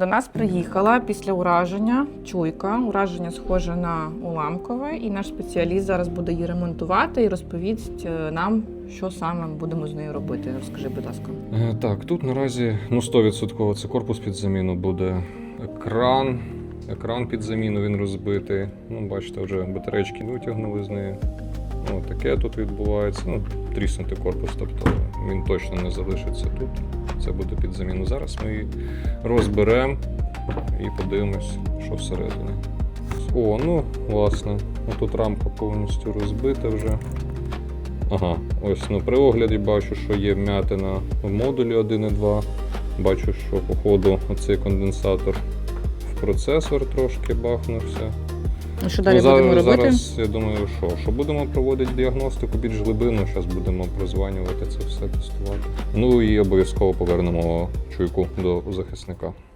До нас приїхала після ураження чуйка. Ураження схоже на уламкове, і наш спеціаліст зараз буде її ремонтувати і розповість е, нам, що саме будемо з нею робити. Розкажи, будь ласка. Е, Так, тут наразі ну 100% це корпус під заміну буде. Екран. Екран під заміну він розбитий. Ну, бачите, вже батарейки витягнули з неї. Ну, таке тут відбувається. Ну, тріснутий корпус, тобто він точно не залишиться тут. Це буде під заміну. Зараз ми її розберемо і подивимось, що всередині. О, ну, власне, тут рамка повністю розбита вже. Ага, ось ну, при огляді бачу, що є вмятина в модулі 1.2. Бачу, що по ходу оцей конденсатор в процесор трошки бахнувся. Ну що далі ну, зараз, будемо робити? зараз я думаю, що, що будемо проводити діагностику більш глибину, зараз будемо прозванювати це все, тестувати. Ну і обов'язково повернемо чуйку до захисника.